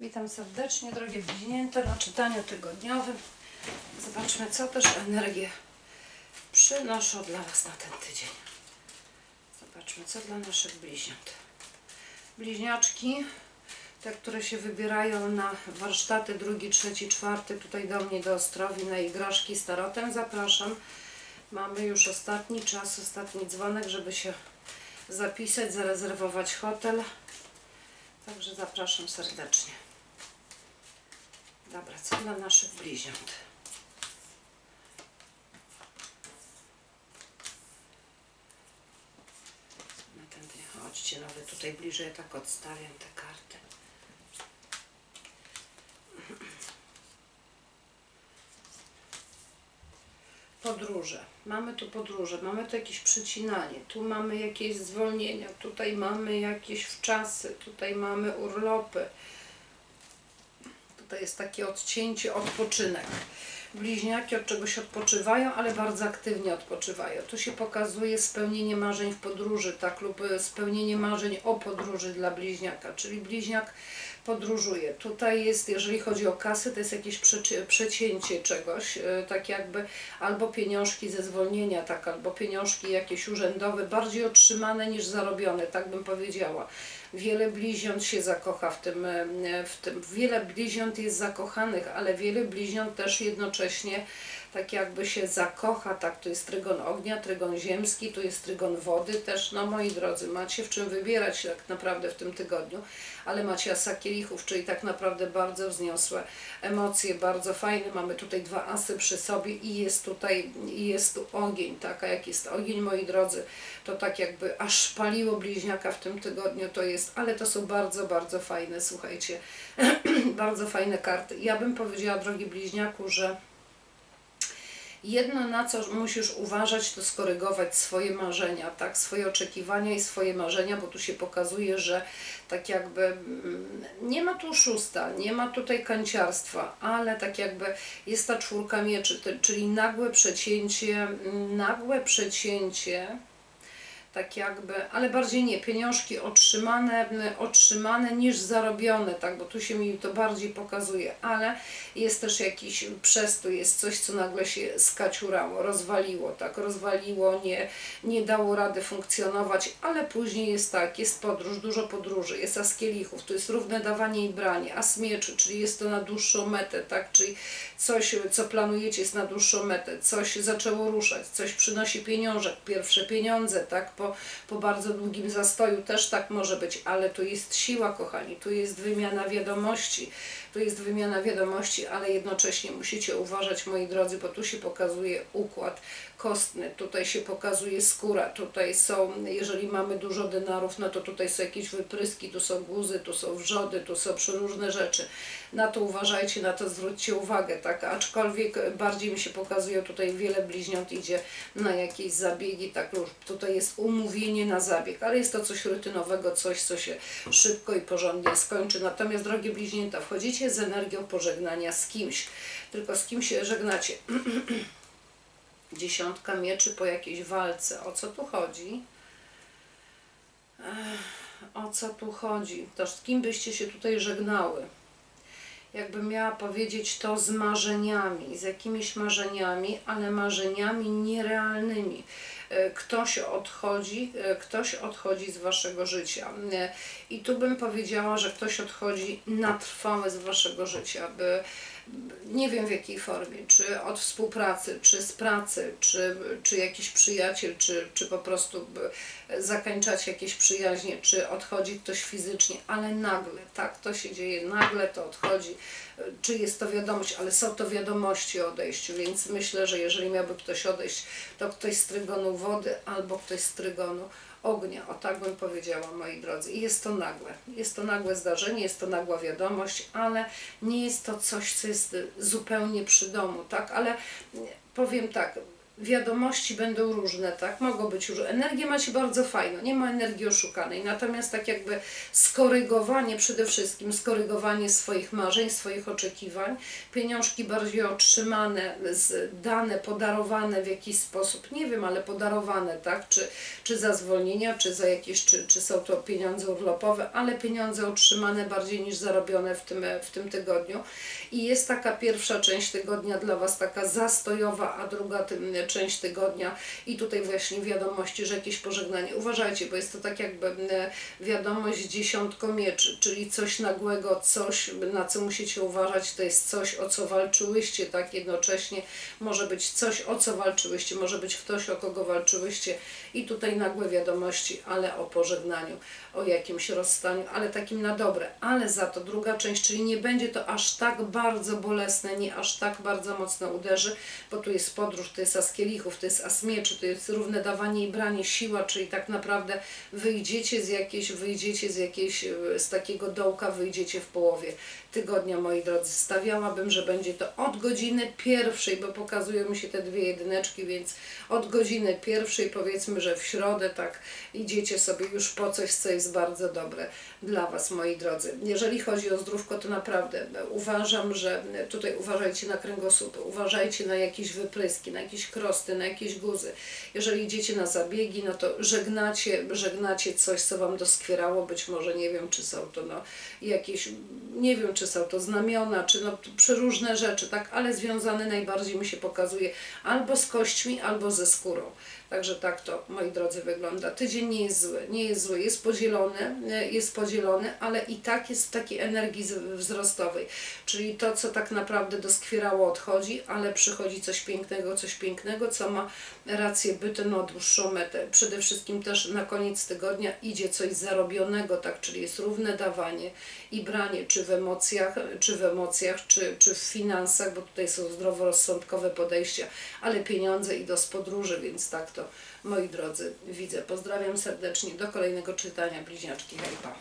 Witam serdecznie, drogie bliźnięta, na czytaniu tygodniowym. Zobaczmy, co też energie przynoszą dla Was na ten tydzień. Zobaczmy, co dla naszych bliźniąt. Bliźniaczki, te, które się wybierają na warsztaty drugi, trzeci, czwarty, tutaj do mnie do Ostrowi na Igraszki z Tarotem, zapraszam. Mamy już ostatni czas, ostatni dzwonek, żeby się zapisać, zarezerwować hotel. Także zapraszam serdecznie. Dobra, co dla naszych bliźniąt? Na dzień, chodźcie, nawet tutaj bliżej tak odstawiam te karty. Podróże. Mamy tu podróże, mamy tu jakieś przecinanie, tu mamy jakieś zwolnienia, tutaj mamy jakieś wczasy, tutaj mamy urlopy. Tutaj jest takie odcięcie, odpoczynek. Bliźniaki od czegoś odpoczywają, ale bardzo aktywnie odpoczywają. Tu się pokazuje spełnienie marzeń w podróży, tak, lub e, spełnienie marzeń o podróży dla bliźniaka, czyli bliźniak podróżuje. Tutaj jest, jeżeli chodzi o kasy, to jest jakieś przeci- przecięcie czegoś, e, tak jakby albo pieniążki ze zwolnienia, tak, albo pieniążki jakieś urzędowe, bardziej otrzymane niż zarobione, tak bym powiedziała. Wiele bliźniąt się zakocha w tym, e, w tym, wiele bliźniąt jest zakochanych, ale wiele bliźniąt też jednocześnie tak jakby się zakocha, tak, tu jest trygon ognia, trygon ziemski, tu jest trygon wody też, no moi drodzy, macie w czym wybierać tak naprawdę w tym tygodniu, ale macie asa kielichów, czyli tak naprawdę bardzo wzniosłe emocje, bardzo fajne, mamy tutaj dwa asy przy sobie i jest tutaj, i jest tu ogień, tak, a jak jest ogień, moi drodzy, to tak jakby aż paliło bliźniaka w tym tygodniu to jest, ale to są bardzo, bardzo fajne, słuchajcie, bardzo fajne karty. Ja bym powiedziała, drogi bliźniaku, że Jedno, na co musisz uważać, to skorygować swoje marzenia, tak? Swoje oczekiwania i swoje marzenia, bo tu się pokazuje, że tak jakby mm, nie ma tu szósta, nie ma tutaj kanciarstwa, ale tak jakby jest ta czwórka mieczy, czyli nagłe przecięcie, mm, nagłe przecięcie tak jakby, ale bardziej nie, pieniążki otrzymane, otrzymane niż zarobione, tak, bo tu się mi to bardziej pokazuje, ale jest też jakiś przestój, jest coś, co nagle się skaciurało, rozwaliło, tak, rozwaliło, nie, nie dało rady funkcjonować, ale później jest tak, jest podróż, dużo podróży, jest as kielichów, to jest równe dawanie i branie, as mieczy, czyli jest to na dłuższą metę, tak, czyli coś, co planujecie jest na dłuższą metę, coś zaczęło ruszać, coś przynosi pieniążek, pierwsze pieniądze, tak, po, po bardzo długim zastoju też tak może być, ale tu jest siła, kochani, tu jest wymiana wiadomości, tu jest wymiana wiadomości, ale jednocześnie musicie uważać, moi drodzy, bo tu się pokazuje układ kostny, tutaj się pokazuje skóra, tutaj są, jeżeli mamy dużo denarów, no to tutaj są jakieś wypryski, tu są guzy, tu są wrzody, tu są przeróżne rzeczy. Na to uważajcie, na to zwróćcie uwagę, tak? Aczkolwiek bardziej mi się pokazuje, tutaj wiele bliźniąt idzie na jakieś zabiegi, tak tutaj jest umówienie na zabieg, ale jest to coś rutynowego, coś, co się szybko i porządnie skończy. Natomiast, drogie bliźnięta, wchodzicie z energią pożegnania z kimś, tylko z kim się żegnacie. Dziesiątka mieczy po jakiejś walce. O co tu chodzi? O co tu chodzi? To z kim byście się tutaj żegnały? Jakbym miała powiedzieć to z marzeniami, z jakimiś marzeniami, ale marzeniami nierealnymi. E, Ktoś odchodzi, e, ktoś odchodzi z waszego życia. E, I tu bym powiedziała, że ktoś odchodzi na trwałe z waszego życia, by nie wiem w jakiej formie, czy od współpracy, czy z pracy, czy, czy jakiś przyjaciel, czy, czy po prostu by zakończać jakieś przyjaźnie, czy odchodzi ktoś fizycznie, ale nagle, tak, to się dzieje, nagle to odchodzi, czy jest to wiadomość, ale są to wiadomości o odejściu, więc myślę, że jeżeli miałby ktoś odejść, to ktoś z trygonu wody albo ktoś z trygonu ognia, o tak bym powiedziała, moi drodzy. I jest to nagłe. Jest to nagłe zdarzenie, jest to nagła wiadomość, ale nie jest to coś, co jest zupełnie przy domu, tak? Ale powiem tak, wiadomości będą różne, tak? Mogą być różne. Energię macie bardzo fajną, nie ma energii oszukanej. Natomiast tak jakby skorygowanie przede wszystkim, skorygowanie swoich marzeń, swoich oczekiwań, pieniążki bardziej otrzymane, dane, podarowane w jakiś sposób, nie wiem, ale podarowane, tak? Czy, czy za zwolnienia, czy za jakieś, czy, czy są to pieniądze urlopowe, ale pieniądze otrzymane bardziej niż zarobione w tym, w tym tygodniu. I jest taka pierwsza część tygodnia dla Was taka zastojowa, a druga tym, część tygodnia i tutaj właśnie wiadomości, że jakieś pożegnanie. Uważajcie, bo jest to tak jakby wiadomość dziesiątko mieczy, czyli coś nagłego, coś na co musicie uważać, to jest coś o co walczyłyście, tak? Jednocześnie może być coś o co walczyłyście, może być ktoś o kogo walczyłyście. I tutaj nagłe wiadomości, ale o pożegnaniu, o jakimś rozstaniu, ale takim na dobre, ale za to druga część, czyli nie będzie to aż tak bardzo bolesne, nie aż tak bardzo mocno uderzy, bo tu jest podróż, to jest as kielichów, to jest as mieczy, to jest równe dawanie i branie, siła, czyli tak naprawdę wyjdziecie z jakiejś, wyjdziecie z jakiejś, e, z takiego dołka, wyjdziecie w połowie tygodnia, moi drodzy. Stawiałabym, że będzie to od godziny pierwszej, bo pokazują mi się te dwie jedyneczki, więc od godziny pierwszej, powiedzmy, że w środę, tak, idziecie sobie już po coś, co jest bardzo dobre dla Was, moi drodzy. Jeżeli chodzi o zdrówko, to naprawdę uważam, że tutaj uważajcie na kręgosłup, uważajcie na jakieś wypryski, na jakieś krosty, na jakieś guzy. Jeżeli idziecie na zabiegi, no to żegnacie, żegnacie coś, co Wam doskwierało, być może, nie wiem, czy są to no, jakieś, nie wiem, czy są to znamiona, czy no, przeróżne rzeczy, tak, ale związane najbardziej mi się pokazuje albo z kośćmi, albo ze skórą. Także tak to, moi drodzy, wygląda. Tydzień nie jest zły, nie jest zły, jest podzielony, e, jest podzielony, ale i tak jest w takiej energii wzrostowej. Czyli to, co tak naprawdę doskwierało, odchodzi, ale przychodzi coś pięknego, coś pięknego, co ma rację bytu na dłuższą metę. Przede wszystkim też na koniec tygodnia idzie coś zarobionego, tak, czyli jest równe dawanie i branie, czy w emocjach, czy w emocjach, czy, czy w finansach, bo tutaj są zdroworozsądkowe podejścia, ale pieniądze idą z podróży, więc tak to, moi drodzy, widzę. Pozdrawiam serdecznie, do kolejnego czytania, bliźniaczki, hejpa.